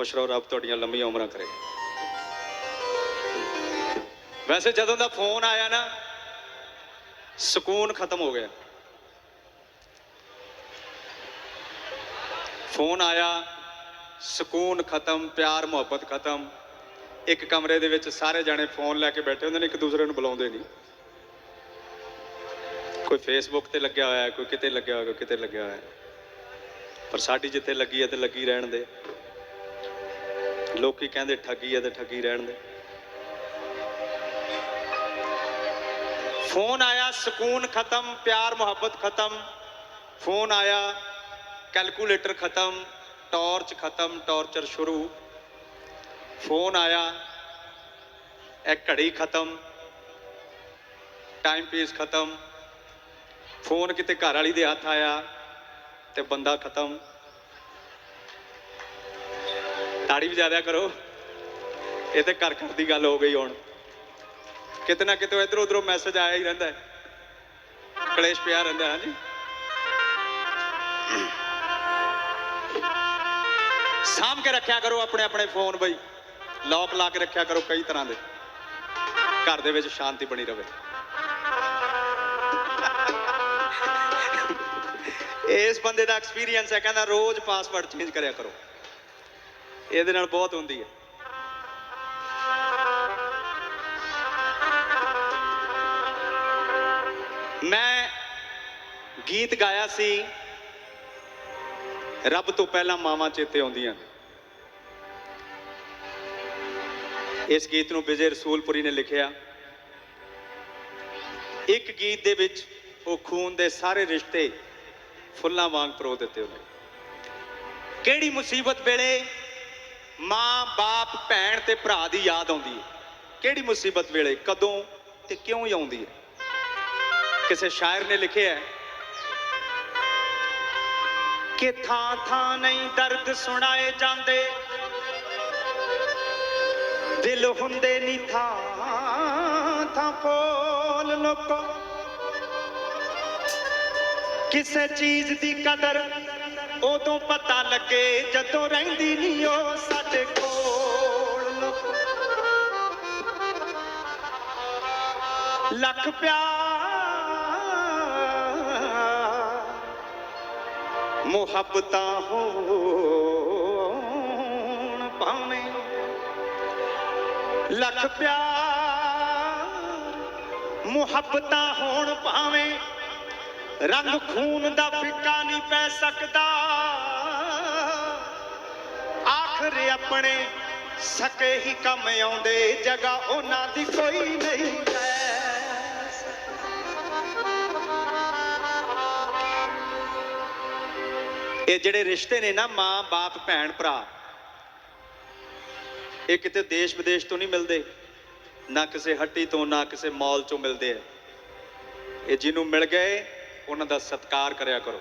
ਖੁਸ਼ ਰਹੋ, ਰੱਬ ਤੁਹਾਡੀਆਂ ਲੰਮੀਆਂ ਉਮਰਾਂ ਕਰੇ। ਵੈਸੇ ਜਦੋਂ ਦਾ ਫੋਨ ਆਇਆ ਨਾ, ਸਕੂਨ ਖਤਮ ਹੋ ਗਿਆ। ਫੋਨ ਆਇਆ, ਸਕੂਨ ਖਤਮ, ਪਿਆਰ, ਮੁਹੱਬਤ ਖਤਮ। ਇੱਕ ਕਮਰੇ ਦੇ ਵਿੱਚ ਸਾਰੇ ਜਾਣੇ ਫੋਨ ਲੈ ਕੇ ਬੈਠੇ ਹੁੰਦੇ ਨੇ, ਇੱਕ ਦੂਸਰੇ ਨੂੰ ਬੁਲਾਉਂਦੇ ਨਹੀਂ। ਕੋਈ ਫੇਸਬੁੱਕ ਤੇ ਲੱਗਿਆ ਹੋਇਆ, ਕੋਈ ਕਿਤੇ ਲੱਗਿਆ ਹੋਇਆ, ਕੋਈ ਕਿਤੇ ਲੱਗਿਆ ਹੋਇਆ। ਪਰ ਸਾਡੀ ਜਿੱਥੇ ਲੱਗੀ ਹੈ ਤੇ ਲੱਗੀ ਰਹਿਣ ਦੇ। ਲੋਕੀ ਕਹਿੰਦੇ ਠੱਗੀ ਹੈ ਤੇ ਠੱਗੀ ਰਹਿਣ ਦੇ। ਫੋਨ ਆਇਆ, ਸਕੂਨ ਖਤਮ, ਪਿਆਰ, ਮੁਹੱਬਤ ਖਤਮ। ਫੋਨ ਆਇਆ, ਕੈਲਕੂਲੇਟਰ ਖਤਮ, ਟਾਰਚ ਖਤਮ, ਟਾਰਚਰ ਸ਼ੁਰੂ। ਫੋਨ ਆਇਆ, ਇਹ ਘੜੀ ਖਤਮ ਟਾਈਮ ਪੀਸ ਖਤਮ। ਫੋਨ ਕਿਤੇ ਘਰ ਵਾਲੀ ਦੇ ਹੱਥ ਆਇਆ ਤੇ ਬੰਦਾ ਖਤਮ। ਤਾੜੀ ਵਜਾ ਕਰੋ। ਇਹ ਤੇ ਘਰ ਘਰ ਦੀ ਗੱਲ ਹੋ ਗਈ ਹੁਣ। ਕਿਤੇ ਨਾ ਕਿਤੇ ਇਧਰ ਉਧਰੋਂ ਮੈਸੇਜ ਆਇਆ ਹੀ ਰਹਿੰਦਾ ਹੈ। ਕਲੇਸ਼ ਪਿਆ ਰਹਿੰਦਾ ਹੈ, ਹਾਂਜੀ। ਸਾਂਭ ਕੇ ਰੱਖਿਆ ਕਰੋ ਆਪਣੇ ਆਪਣੇ ਫੋਨ ਬਈ। ਲੌਕ ਲਾ ਕੇ ਰੱਖਿਆ ਕਰੋ ਕਈ ਤਰ੍ਹਾਂ ਦੇ। ਘਰ ਦੇ ਵਿੱਚ ਸ਼ਾਂਤੀ ਬਣੀ ਰਵੇ। ਇਸ ਬੰਦੇ ਦਾ ਐਕਸਪੀਰੀਅੰਸ ਹੈ, ਕਹਿੰਦਾ ਰੋਜ਼ ਪਾਸਵਰਡ ਚੇਂਜ ਕਰਿਆ ਕਰੋ। ਇਹਦੇ ਨਾਲ ਬਹੁਤ ਹੁੰਦੀ ਹੈ। ਮੈਂ ਗੀਤ ਗਾਇਆ ਸੀ, ਰੱਬ ਤੋਂ ਪਹਿਲਾਂ ਮਾਵਾਂ ਚੇਤੇ ਆਉਂਦੀਆਂ ਇਸ ਗੀਤ ਨੂੰ ਵਿਜੇ ਰਸੂਲਪੁਰੀ ਨੇ ਲਿਖਿਆ। ਇੱਕ ਗੀਤ ਦੇ ਵਿੱਚ ਉਹ ਖੂਨ ਦੇ ਸਾਰੇ ਰਿਸ਼ਤੇ ਫੁੱਲਾਂ ਵਾਂਗ ਪਰੋ ਦਿੱਤੇ ਉਹਨੇ। ਕਿਹੜੀ ਮੁਸੀਬਤ ਵੇਲੇ ਮਾਂ, ਬਾਪ, ਭੈਣ ਤੇ ਭਰਾ ਦੀ ਯਾਦ ਆਉਂਦੀ ਹੈ। ਕਿਹੜੀ ਮੁਸੀਬਤ ਵੇਲੇ, ਕਦੋਂ ਤੇ ਕਿਉਂ ਹੀ ਆਉਂਦੀ ਹੈ? ਕਿਸੇ ਸ਼ਾਇਰ ਨੇ ਲਿਖਿਆ ਹੈ ਕਿ ਥਾਂ ਥਾਂ ਨਹੀਂ ਦਰਦ ਸੁਣਾਏ ਜਾਂਦੇ। ਦਿਲ ਹੁੰਦੇ ਨਹੀਂ ਥਾਂ ਥਾਂ ਫੋਲ ਲੋਕੋ। ਕਿਸੇ ਚੀਜ਼ ਦੀ ਕਦਰ ਉਦੋਂ ਪਤਾ ਲੱਗੇ ਜਦੋਂ ਰਹਿੰਦੀ ਨਹੀਂ ਉਹ ਸਾਡੇ ਕੋਲ। ਲੱਖ ਪਿਆਰ ਮੁਹੱਬਤਾਂ ਹੋਣ ਭਾਵੇਂ ਲੱਖ ਪਿਆਰ ਮੁਹੱਬਤਾਂ ਹੋਣ ਭਾਵੇਂ ਰੰਗ ਖੂਨ ਦਾ ਫਿੱਕਾ ਨਹੀਂ ਪੈ ਸਕਦਾ। ਆਖਰ ਆਪਣੇ ਸਕੇ ਹੀ ਕੰਮ ਆਉਂਦੇ ਜਗਾ ਉਹਨਾਂ ਦੀ ਕੋਈ ਨਹੀਂ ਹੈ ਇਹ ਜਿਹੜੇ ਰਿਸ਼ਤੇ ਨੇ ਨਾ, ਮਾਂ, ਬਾਪ, ਭੈਣ, ਭਰਾ, ਇਹ ਕਿਤੇ ਦੇਸ਼ ਵਿਦੇਸ਼ ਤੋਂ ਨਹੀਂ ਮਿਲਦੇ। ਨਾ ਕਿਸੇ ਹੱਟੀ ਤੋਂ, ਨਾ ਕਿਸੇ ਮਾਲ ਚੋਂ ਮਿਲਦੇ ਆ। ਇਹ ਜਿਹਨੂੰ ਮਿਲ ਗਏ ਉਹਨਾਂ ਦਾ ਸਤਿਕਾਰ ਕਰਿਆ ਕਰੋ।